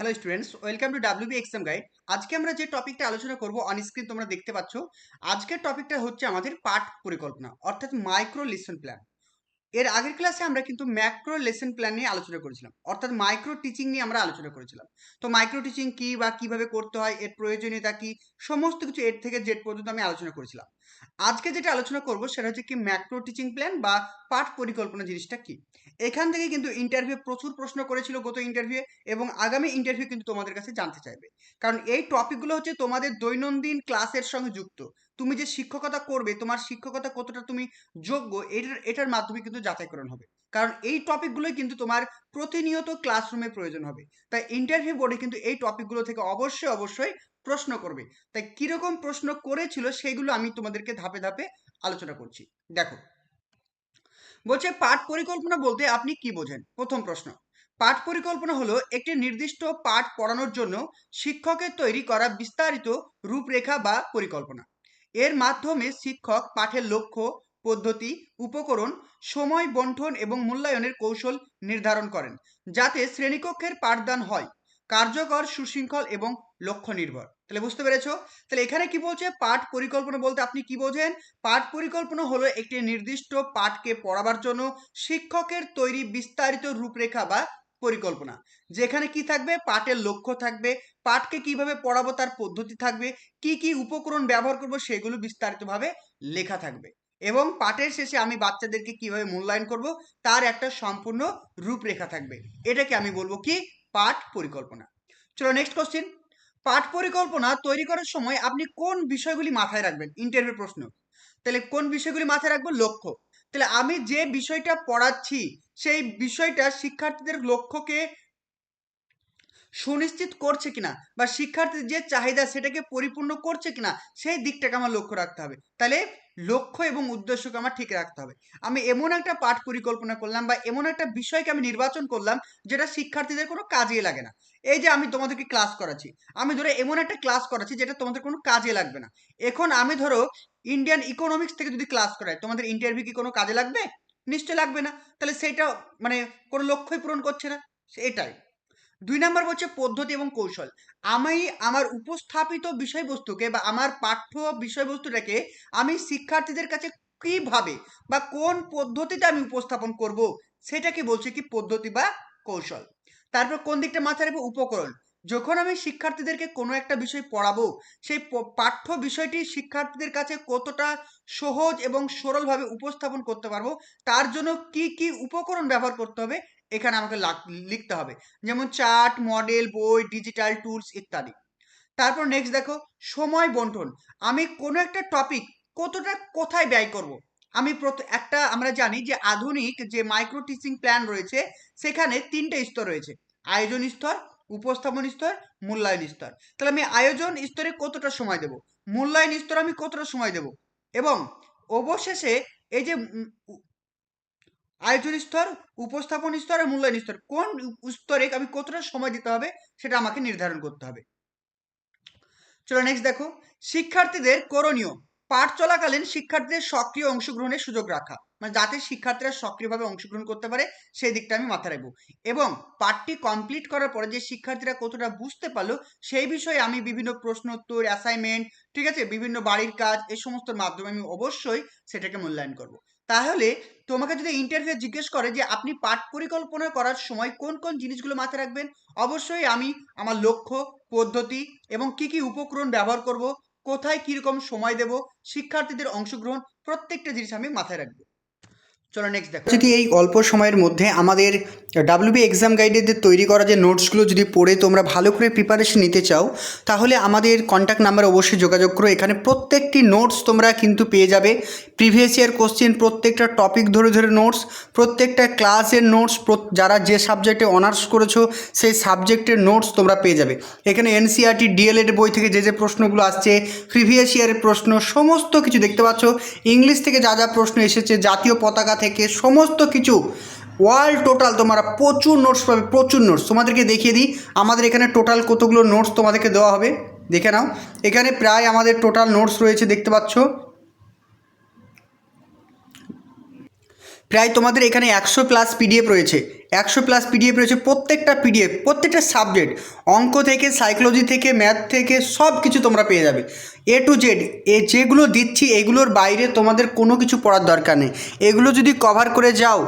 Hello students welcome to WB exam guide আজকে আমরা যে টপিকটা আলোচনা করব অন স্ক্রিন তোমরা দেখতে পাচ্ছ, আজকের টপিকটা হচ্ছে আমাদের পাঠ পরিকল্পনা, অর্থাৎ মাইক্রো লেসন প্ল্যান এর আগের ক্লাসে আমরা কিন্তু ম্যাক্রো লেসন প্ল্যান নিয়ে আলোচনা করেছিলাম, অর্থাৎ মাইক্রো টিচিং নিয়ে আমরা আলোচনা করেছিলাম। তো মাইক্রো টিচিং কি বা কীভাবে করতে হয়, এর প্রয়োজনীয়তা কি, সমস্ত কিছু এর থেকে জেড পর্যন্ত আমি আলোচনা করেছিলাম। আজকে যেটা আলোচনা করব সেটা হচ্ছে কি ম্যাক্রো টিচিং প্ল্যান বা পাঠ পরিকল্পনা জিনিসটা কি? এখান থেকে কিন্তু ইন্টারভিউ প্রচুর প্রশ্ন করেছিল গত ইন্টারভিউ এবং আগামী ইন্টারভিউ কিন্তু তোমাদের কাছে জানতে চাইবে। কারণ এই টপিকগুলো হচ্ছে তোমাদের দৈনন্দিন ক্লাসের সঙ্গে যুক্ত। তুমি যে শিক্ষকতা করবে, তোমার শিক্ষকতা কতটা তুমি যোগ্য, এটার এটার মাধ্যমে কিন্তু যাচাইকরণ হবে। কারণ এই টপিকগুলোই কিন্তু তোমার প্রতিনিয়ত ক্লাসরুমে প্রয়োজন হবে। তাই ইন্টারভিউ বোর্ডে কিন্তু এই টপিকগুলো থেকে অবশ্যই অবশ্যই প্রশ্ন করবে। তাই কীরকম প্রশ্ন করেছিল সেগুলো আমি তোমাদেরকে ধাপে ধাপে আলোচনা করছি। দেখো, বলছে পাঠ পরিকল্পনা বলতে আপনি কি বোঝেন? প্রথম প্রশ্ন, পাঠ পরিকল্পনা হলো একটি নির্দিষ্ট পাঠ পড়ানোর জন্য শিক্ষকের তৈরি করা বিস্তারিত রূপরেখা বা পরিকল্পনা। এর মাধ্যমে শিক্ষক পাঠের লক্ষ্য পদ্ধতি, উপকরণ, সময় বন্টন এবং মূল্যায়নের কৌশল নির্ধারণ করেন, যাতে শ্রেণীকক্ষের পাঠদান হয়, কার্যকর, সুশৃঙ্খল এবং লক্ষ্য নির্ভর তাহলে বুঝতে পেরেছ? তাহলে এখানে কি বলছে? পাঠ পরিকল্পনা বলতে আপনি কি বোঝেন? পাঠ পরিকল্পনা হলো একটি নির্দিষ্ট পাঠকে পড়াবার জন্য শিক্ষকের তৈরি বিস্তারিত রূপরেখা বা পরিকল্পনা, যেখানে কি থাকবে? পাঠের লক্ষ্য থাকবে, পাঠকে কীভাবে পড়াবো তার পদ্ধতি থাকবে, কি কি উপকরণ ব্যবহার করব সেগুলো বিস্তারিতভাবে লেখা থাকবে। এবং পাঠের শেষে আমি বাচ্চাদেরকে কীভাবে মূল্যায়ন করব, তার একটা সম্পূর্ণ রূপরেখা থাকবে। এটাকে আমি বলব কি? পাঠ পরিকল্পনা। চলো নেক্সট কোশ্চেন পাঠ পরিকল্পনা তৈরি করার সময় আপনি কোন বিষয়গুলি মাথায় রাখবেন? ইন্টারভিউ প্রশ্ন। তাহলে কোন বিষয়গুলি মাথায় রাখব? লক্ষ্য। তাহলে আমি যে বিষয়টা পড়াচ্ছি, সেই বিষয়টা শিক্ষার্থীদের লক্ষ্যকে সুনিশ্চিত করছে কিনা বা শিক্ষার্থীর যে চাহিদা সেটাকে পরিপূর্ণ করছে কিনা, সেই দিকটাকে আমার লক্ষ্য রাখতে হবে। তাহলে লক্ষ্য এবং উদ্দেশ্যকে আমার ঠিক রাখতে হবে। আমি এমন একটা পাঠ পরিকল্পনা করলাম বা এমন একটা বিষয়কে আমি নির্বাচন করলাম যেটা শিক্ষার্থীদের কোনো কাজে লাগে না। এই যে আমি তোমাদেরকে ক্লাস করাচ্ছি, আমি ধরো এমন একটা ক্লাস করাচ্ছি যেটা তোমাদের কোনো কাজে লাগবে না। এখন আমি ধরো ইন্ডিয়ান ইকোনমিক্স থেকে যদি ক্লাস করাই, তোমাদের ইন্টারভিউ কি কোনো কাজে লাগবে? নিশ্চয় লাগবে না। তাহলে সেইটা মানে কোনো লক্ষ্যই পূরণ করছে না। এটাই। দুই নম্বর হচ্ছে পদ্ধতি এবং কৌশল। আমি আমার উপস্থাপিত বিষয়বস্তুকে বা আমার পাঠ্য বিষয়বস্তুটাকে আমি শিক্ষার্থীদের কাছে কীভাবে বা কোন পদ্ধতিতে আমি উপস্থাপন করব, সেটাকে বলছে কি পদ্ধতি বা কৌশল। তারপর কোন দিকটা মাথায় রাখব? উপকরণ। যখন আমি শিক্ষার্থীদেরকে কোনো একটা বিষয় পড়াবো, সেই পাঠ্য বিষয়টি শিক্ষার্থীদের কাছে কতটা সহজ এবং সরলভাবে উপস্থাপন করতে পারব, তার জন্য কি কি উপকরণ ব্যবহার করতে হবে এখানে আমাকে লিখতে হবে। যেমন চার্ট মডেল বই ডিজিটাল টুলস ইত্যাদি। তারপর নেক্সট দেখো, সময় বন্টন। আমি কোনো একটা টপিক কতটা কোথায় ব্যয় করব। আমি একটা আমরা জানি যে আধুনিক যে মাইক্রো টিচিং প্ল্যান রয়েছে, সেখানে তিনটে স্তর রয়েছে। আয়োজন স্তর, উপস্থাপন স্তর, মূল্যায়ন স্তর। তাহলে আমি আয়োজন স্তরে কতটা সময় দেব? মূল্যায়ন স্তরে আমি কতটা সময় দেব? এবং অবশেষে এই যে আয়োজন স্তর উপস্থাপন স্তর আর মূল্যায়ন স্তর। কোন স্তরে আমি কতটা সময় দিতে হবে সেটা আমাকে নির্ধারণ করতে হবে। চলো নেক্সট দেখো। শিক্ষার্থীদের করণীয়। পাঠ চলাকালীন শিক্ষার্থীদের সক্রিয় অংশগ্রহণের সুযোগ রাখা। মানে যাতে শিক্ষার্থীরা সক্রিয়ভাবে অংশগ্রহণ করতে পারে, সেই দিকটা আমি মাথায় রাখব। এবং পাঠটি কমপ্লিট করার পরে যে শিক্ষার্থীরা কতটা বুঝতে পারল, সেই বিষয়ে আমি বিভিন্ন প্রশ্ন উত্তর অ্যাসাইনমেন্ট ঠিক আছে? বিভিন্ন বাড়ির কাজ, এই সমস্ত মাধ্যমে আমি অবশ্যই সেটাকে মূল্যায়ন করব। তাহলে তোমাকে যদি ইন্টারভিউ জিজ্ঞেস করে যে আপনি পাঠ পরিকল্পনা করার সময় কোন কোন জিনিসগুলো মাথায় রাখবেন, অবশ্যই আমি আমার লক্ষ্য, পদ্ধতি এবং কি কি উপকরণ ব্যবহার করব, কোথায় কীরকম সময় দেব, শিক্ষার্থীদের অংশগ্রহণ, প্রত্যেকটা জিনিস আমি মাথায় রাখব। চলো নেক্সট দেখো। যদি এই অল্প সময়ের মধ্যে আমাদের ডাব্লিউবি এক্সাম গাইডের তৈরি করা যে নোটসগুলো যদি পড়ে তোমরা ভালো করে প্রিপারেশন নিতে চাও, তাহলে আমাদের কন্ট্যাক্ট নাম্বার অবশ্যই যোগাযোগ করো। এখানে প্রত্যেকটি নোটস তোমরা কিন্তু পেয়ে যাবে। প্রিভিয়াস ইয়ার কোশ্চেন প্রত্যেকটা টপিক ধরে ধরে নোটস প্রত্যেকটা ক্লাসের নোটস যারা যে সাবজেক্টে অনার্স করেছ, সেই সাবজেক্টের নোটস তোমরা পেয়ে যাবে। এখানে এনসিআরটি ডিএলএড বই থেকে যে যে প্রশ্নগুলো আসছে প্রিভিয়াস ইয়ারের প্রশ্ন, সমস্ত কিছু দেখতে পাচ্ছ। ইংলিশ থেকে যা যা প্রশ্ন এসেছে, জাতীয় পতাকা থেকে সমস্ত কিছু ওয়ার্ল্ড টোটাল তোমরা প্রচুর নোটস পাবে, প্রচুর নোটস তোমাদেরকে দেখিয়ে দিই, আমাদের এখানে টোটাল কতগুলো নোটস তোমাদেরকে দেওয়া হবে, দেখে নাও। এখানে প্রায় আমাদের টোটাল নোটস রয়েছে, দেখতে পাচ্ছ? প্রায় তোমাদের এখানে একশো প্লাস পিডিএফ রয়েছে। একশো প্লাস পিডিএফ রয়েছে প্রত্যেকটা পিডিএফ প্রত্যেকটা সাবজেক্ট অঙ্ক থেকে সাইকোলজি থেকে ম্যাথ থেকে সব কিছু তোমরা পেয়ে যাবে। এ টু জেড এ যেগুলো দিচ্ছি এগুলোর বাইরে তোমাদের কোনো কিছু পড়ার দরকার নেই। এগুলো যদি কভার করে যাও,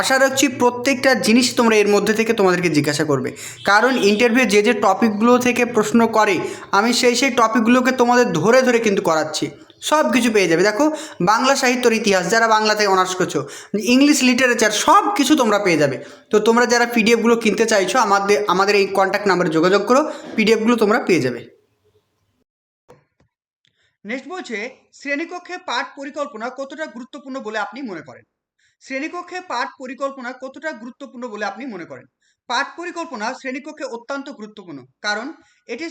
আশা রাখছি প্রত্যেকটা জিনিস তোমরা এর মধ্যে থেকে তোমাদেরকে জিজ্ঞাসা করবে। কারণ ইন্টারভিউ যে যে টপিকগুলো থেকে প্রশ্ন করে, আমি সেই সেই টপিকগুলোকে তোমাদের ধরে ধরে কিন্তু করাচ্ছি। সব কিছু পেয়ে যাবে। দেখো, বাংলা সাহিত্যর ইতিহাস, যারা বাংলাতে অনার্স করছ ইংলিশ লিটারেচার সব কিছু তোমরা পেয়ে যাবে। তো তোমরা যারা পিডিএফগুলো কিনতে চাইছো, আমাদের আমাদের এই কন্ট্যাক্ট নাম্বারে যোগাযোগ করো পিডিএফগুলো তোমরা পেয়ে যাবে। নেক্সট বলছে, শ্রেণীকক্ষে পাঠ পরিকল্পনা কতটা গুরুত্বপূর্ণ বলে আপনি মনে করেন? শ্রেণীকক্ষে পাঠ পরিকল্পনা কতটা গুরুত্বপূর্ণ বলে আপনি মনে করেন? পাঠ পরিকল্পনা শ্রেণীকক্ষে অত্যন্ত গুরুত্বপূর্ণ, কারণ এটি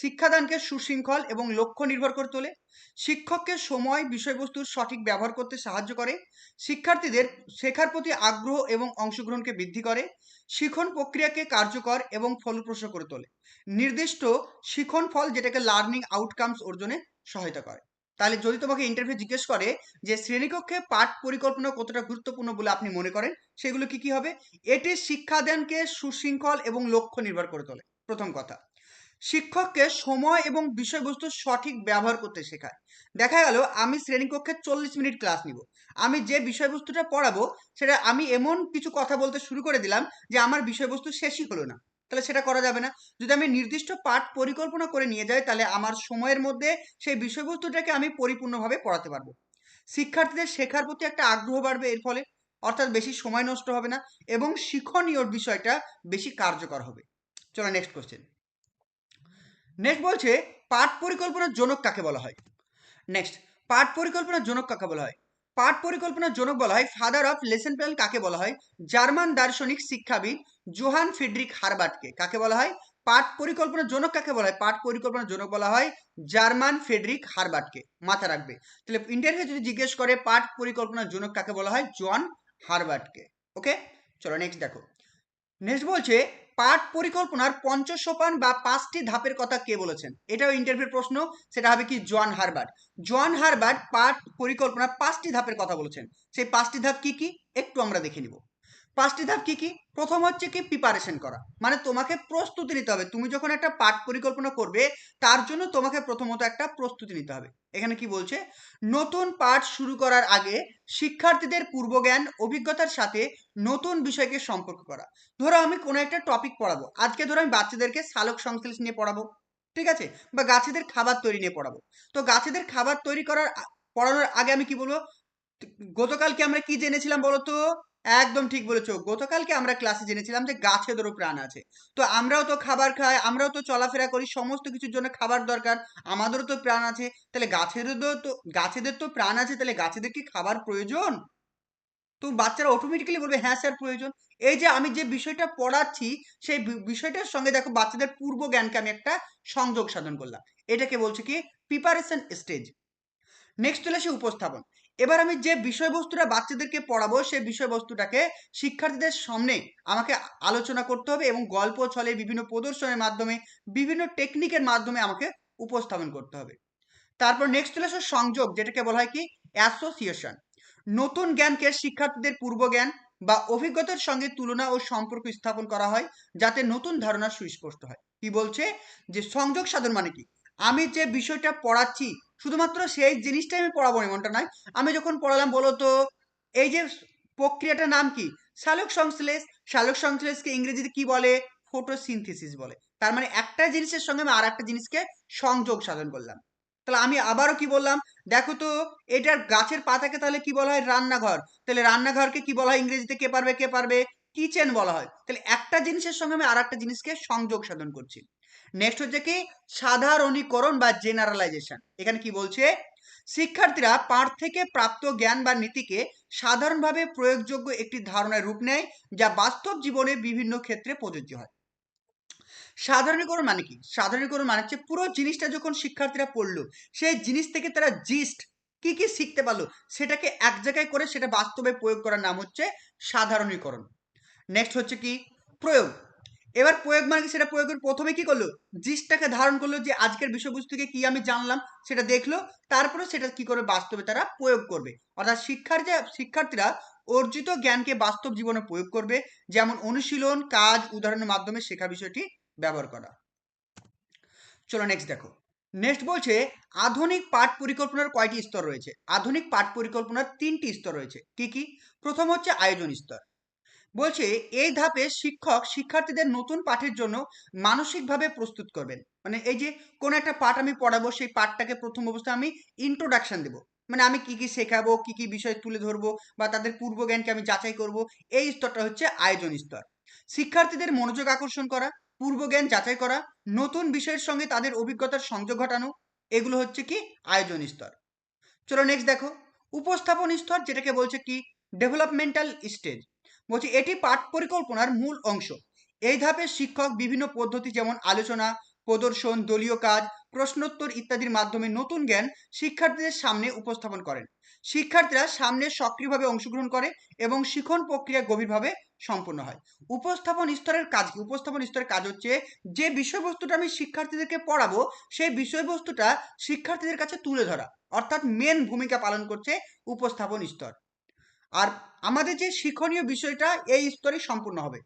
শিক্ষাদানকে সুশৃঙ্খল এবং লক্ষ্য নির্ভর করে তোলে, শিক্ষককে সময় বিষয়বস্তুর সঠিক ব্যবহার করতে সাহায্য করে, শিক্ষার্থীদের শেখার প্রতি আগ্রহ এবং অংশগ্রহণকে বৃদ্ধি করে, শিখন প্রক্রিয়াকে কার্যকর এবং ফলপ্রসূ করে তোলে, নির্দিষ্ট শিখন ফল যেটাকে লার্নিং আউটকামস অর্জনে সহায়তা করে। তাহলে যদি তোমাকে ইন্টারভিউ জিজ্ঞেস করে যে শ্রেণীকক্ষে পাঠ পরিকল্পনা কতটা গুরুত্বপূর্ণ বলে আপনি মনে করেন, সেগুলো কি কি হবে? এটি শিক্ষাদানকে সুশৃঙ্খল এবং লক্ষ্য নির্ভর করে তোলে। প্রথম কথা, শিক্ষককে সময় এবং বিষয়বস্তু সঠিক ব্যবহার করতে শেখায়। দেখা গেল, আমি শ্রেণীকক্ষে চল্লিশ মিনিট ক্লাস নিব। আমি যে বিষয়বস্তুটা পড়াবো, সেটা আমি এমন কিছু কথা বলতে শুরু করে দিলাম যে আমার বিষয়বস্তু শেষই হলো না। তাহলে সেটা করা যাবে না। যদি আমি নির্দিষ্ট পাঠ পরিকল্পনা করে নিয়ে যাই, তাহলে আমার সময়ের মধ্যে সেই বিষয়বস্তুটাকে আমি পরিপূর্ণভাবে পড়াতে পারব। শিক্ষার্থীদের শেখার প্রতি একটা আগ্রহ বাড়বে এর ফলে, অর্থাৎ বেশি সময় নষ্ট হবে না এবং শিক্ষণীয় বিষয়টা বেশি কার্যকর হবে। চলো নেক্সট কোশ্চেন নেক্সট বলছে, পাঠ পরিকল্পনার জনক কাকে বলা হয়? নেক্সট পাঠ পরিকল্পনার জনক কাকে বলা হয়? পাঠ পরিকল্পনার জনক বলা হয় ফাদার অফ লেসন প্ল্যান কাকে বলা হয়? জার্মান দার্শনিক শিক্ষাবিদ জোহান ফিডরিক হারবার্টকে। কাকে বলা হয়? পাঠ পরিকল্পনার জনক কাকে বলা হয়? পাঠ পরিকল্পনার জনক বলা হয় জার্মান ফেডরিক হারবার্টকে। মাথা রাখবে। তাহলে ইন্টারভিউ যদি জিজ্ঞেস করে পাঠ পরিকল্পনার জনক কাকে বলা হয়? জন হারবার্টকে। ওকে? চলো নেক্সট দেখো। নেক্সট বলছে পাঠ পরিকল্পনার পঞ্চাশ সোপান বা পাঁচটি ধাপের কথা কে বলেছেন? এটাও ইন্টারভিউর প্রশ্ন। সেটা হবে কি জন হারবার্ট? জন হারবার্ট পাঠ পরিকল্পনার পাঁচটি ধাপের কথা বলেছেন। সেই পাঁচটি ধাপ কি কি? একটু আমরা দেখে নিব। পাঁচটি ধাপ কি কি? প্রথম হচ্ছে কি প্রিপারেশন করা। মানে তোমাকে প্রস্তুতি নিতে হবে। তুমি যখন একটা পাঠ পরিকল্পনা করবে, তার জন্য তোমাকে প্রথমত একটা প্রস্তুতি নিতে হবে। এখানে কি বলছে? নতুন পাঠ শুরু করার আগে শিক্ষার্থীদের পূর্বজ্ঞান, অভিজ্ঞতার সাথে নতুন বিষয়কে সম্পর্ক করা। ধরো আমি কোনো একটা টপিক পড়াবো। আজকে ধরো আমি বাচ্চাদেরকে সালোক সংশ্লেষ নিয়ে পড়াবো, ঠিক আছে? বা গাছেদের খাবার তৈরি নিয়ে পড়াবো। তো গাছেদের খাবার তৈরি করার পড়ানোর আগে আমি কি বলব? গতকালকে আমরা কি জেনেছিলাম বলো তো একদম ঠিক বলেছ। গতকালকে আমরা ক্লাসে জেনেছিলাম যে গাছেদেরও প্রাণ আছে। তো আমরাও তো খাবার খাই, আমরাও তো চলাফেরা করি, সমস্ত কিছুর জন্য খাবার দরকার, আমাদেরও তো প্রাণ আছে। তাহলে গাছেদেরও তো, গাছেদের তো প্রাণ আছে, তাহলে গাছেদের কি খাবার প্রয়োজন? তো বাচ্চারা অটোমেটিক্যালি বলবে হ্যাঁ স্যার, প্রয়োজন। এই যে আমি যে বিষয়টা পড়াচ্ছি, সেই বিষয়টার সঙ্গে দেখো বাচ্চাদের পূর্ব জ্ঞানকে আমি একটা সংযোগ সাধন করলাম। এটাকে বলছে কি প্রিপারেশন স্টেজ নেক্সট চলে আসে উপস্থাপন। এবার আমি যে বিষয়বস্তুটা বাচ্চাদেরকে পড়াবো, সেই বিষয়বস্তুটাকে শিক্ষার্থীদের সামনে আমাকে আলোচনা করতে হবে এবং গল্প ছলে বিভিন্ন প্রদর্শনের মাধ্যমে, বিভিন্ন টেকনিকের মাধ্যমে আমাকে উপস্থাপন করতে হবে। তারপর নেক্সট আসে সংযোগ, যেটাকে বলা হয় কি? অ্যাসোসিয়েশন নতুন জ্ঞানকে শিক্ষার্থীদের পূর্ব জ্ঞান বা অভিজ্ঞতার সঙ্গে তুলনা ও সম্পর্ক স্থাপন করা হয়, যাতে নতুন ধারণা সুস্পষ্ট হয়। কি বলছে? যে সংযোগ সাধন মানে কি? আমি যে বিষয়টা পড়াচ্ছি শুধুমাত্র সেই জিনিসটাই আমি পড়াবো এমনটা নয়। আমি যখন পড়ালাম বলো তো, এই যে প্রক্রিয়াটার নাম কি? শালক সংশ্লেষ। শালক সংশ্লেষকে ইংরেজিতে কি বলে? ফটোসিনথেসিস বলে। তার মানে একটা জিনিসের সঙ্গে আমি আর একটা জিনিসকে সংযোগ সাধন করলাম। তাহলে আমি আবারও কি বললাম? দেখো তো, এটার গাছের পাতাকে তাহলে কি বলা হয়? রান্নাঘর। তাহলে রান্নাঘরকে কি বলা হয়? ইংরেজিতে কে পারবে কে পারবে? কিচেন বলা হয়। তাহলে একটা জিনিসের সঙ্গে আমি আর একটা জিনিসকে সংযোগ সাধন করছি। নেক্সট হচ্ছে কি সাধারণীকরণ বা জেনারেলাইজেশন এখানে কি বলছে? শিক্ষার্থীরা পাঠ থেকে প্রাপ্ত জ্ঞান বা নীতিকে সাধারণভাবে প্রয়োগযোগ্য একটি ধারণায় রূপ নেয়, যা বাস্তব জীবনে বিভিন্ন ক্ষেত্রে প্রযোজ্য হয়। সাধারণীকরণ মানে কি? সাধারণীকরণ মানে হচ্ছে পুরো জিনিসটা যখন শিক্ষার্থীরা পড়ল, সেই জিনিস থেকে তারা জিস্ট কি কি শিখতে পারল, সেটাকে এক জায়গায় করে সেটা বাস্তবে প্রয়োগ করার নাম হচ্ছে সাধারণীকরণ। নেক্সট হচ্ছে কি? প্রয়োগ। এবার প্রয়োগ মানে সেটা প্রয়োগের প্রথমে কি করল? জিসটাকে ধারণ করল যে আজকের বিষয়বস্তু থেকে কি আমি জানলাম, সেটা দেখল, তারপরে সেটা কি করে বাস্তবে তারা প্রয়োগ করবে। অর্থাৎ শিক্ষার যে, শিক্ষার্থীরা অর্জিত জ্ঞানকে বাস্তব জীবনে প্রয়োগ করবে, যেমন অনুশীলন, কাজ, উদাহরণের মাধ্যমে শেখা বিষয়টি ব্যবহার করা। চলো নেক্সট দেখো। নেক্সট বলছে, আধুনিক পাঠ পরিকল্পনার কয়টি স্তর রয়েছে? আধুনিক পাঠ পরিকল্পনার তিনটি স্তর রয়েছে। কি কি? প্রথম হচ্ছে আয়োজন স্তর। বলছে, এই ধাপে শিক্ষক শিক্ষার্থীদের নতুন পাঠের জন্য মানসিকভাবে প্রস্তুত করবেন। মানে এই যে কোন একটা পাঠ আমি পড়াবো, সেই পাঠটাকে প্রথম অবস্থায় আমি ইন্ট্রোডাকশন দেবো। মানে আমি কি কি শেখাবো, কি কি বিষয় তুলে ধরবো বা তাদের পূর্ব জ্ঞানকে আমি যাচাই করব, এই স্তরটা হচ্ছে আয়োজন স্তর। শিক্ষার্থীদের মনোযোগ আকর্ষণ করা পূর্ব জ্ঞান যাচাই করা, নতুন বিষয়ের সঙ্গে তাদের অভিজ্ঞতার সংযোগ ঘটানো, এগুলো হচ্ছে কি আয়োজন স্তর। চলো নেক্সট দেখো। উপস্থাপন স্তর যেটাকে বলছে কি? ডেভেলপমেন্টাল স্টেজ বলছি এটি পাঠ পরিকল্পনার মূল অংশ। এই ধাপে শিক্ষক বিভিন্ন পদ্ধতি যেমন আলোচনা, প্রদর্শন, দলীয় কাজ, প্রশ্নোত্তর ইত্যাদির মাধ্যমে নতুন জ্ঞান শিক্ষার্থীদের সামনে উপস্থাপন করেন। শিক্ষার্থীরা সামনে সক্রিয়ভাবে অংশগ্রহণ করে এবং শিখন প্রক্রিয়া গভীরভাবে সম্পন্ন হয়। উপস্থাপন স্তরের কাজ কি? উপস্থাপন স্তরের কাজ হচ্ছে যে বিষয়বস্তুটা আমি শিক্ষার্থীদেরকে পড়াবো, সেই বিষয়বস্তুটা শিক্ষার্থীদের কাছে তুলে ধরা। অর্থাৎ মেন ভূমিকা পালন করছে উপস্থাপন স্তর। আর আমাদের যে শিক্ষণীয় বিষয়টা, এই স্তরে সম্পূর্ণ হবে।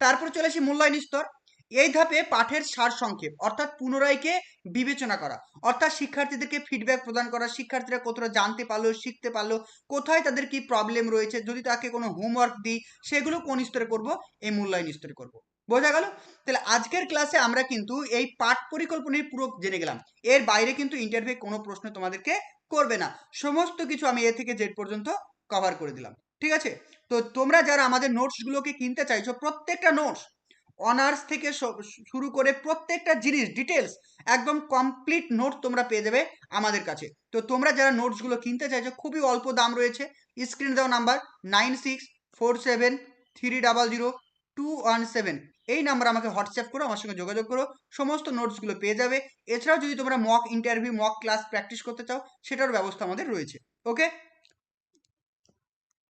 তারপর চলে আসি মূল্যায়ন স্তর। এই ধাপে পাঠের সার সংক্ষেপ, অর্থাৎ পুনরায়কে বিবেচনা করা। অর্থাৎ শিক্ষার্থীদেরকে ফিডব্যাক প্রদান করা, শিক্ষার্থীরা কতটা জানতে পারল, শিখতে পারল, কোথায় তাদের কি প্রবলেম রয়েছে, যদি তাকে কোনো হোমওয়ার্ক দিই, সেগুলো কোন স্তরে করব, এই মূল্যায়ন স্তরে করব। বোঝা গেল? তাহলে আজকের ক্লাসে আমরা কিন্তু এই পাঠ পরিকল্পনার পুরো জেনে গেলাম। এর বাইরে কিন্তু ইন্টারভিউ কোনো প্রশ্ন তোমাদেরকে করবে না। সমস্ত কিছু আমি এ থেকে জেড পর্যন্ত কভার করে দিলাম। ঠিক আছে? তো তোমরা যারা আমাদের নোটসগুলোকে কিনতে চাইছো, প্রত্যেকটা নোটস অনার্স থেকে শুরু করে প্রত্যেকটা জিনিস ডিটেলস একদম কমপ্লিট নোট তোমরা পেয়ে যাবে আমাদের কাছে। তো তোমরা যারা নোটসগুলো কিনতে চাইছো, খুবই অল্প দাম রয়েছে। স্ক্রিন দেওয়া number nine six four seven three double zero two one seven এই নাম্বার আমাকে হোয়াটসঅ্যাপ করো, আমার সঙ্গে যোগাযোগ করো, সমস্ত নোটসগুলো পেয়ে যাবে। এছাড়াও যদি তোমরা mock interview mock class practice করতে চাও সেটার ব্যবস্থা আমাদের রয়েছে। ওকে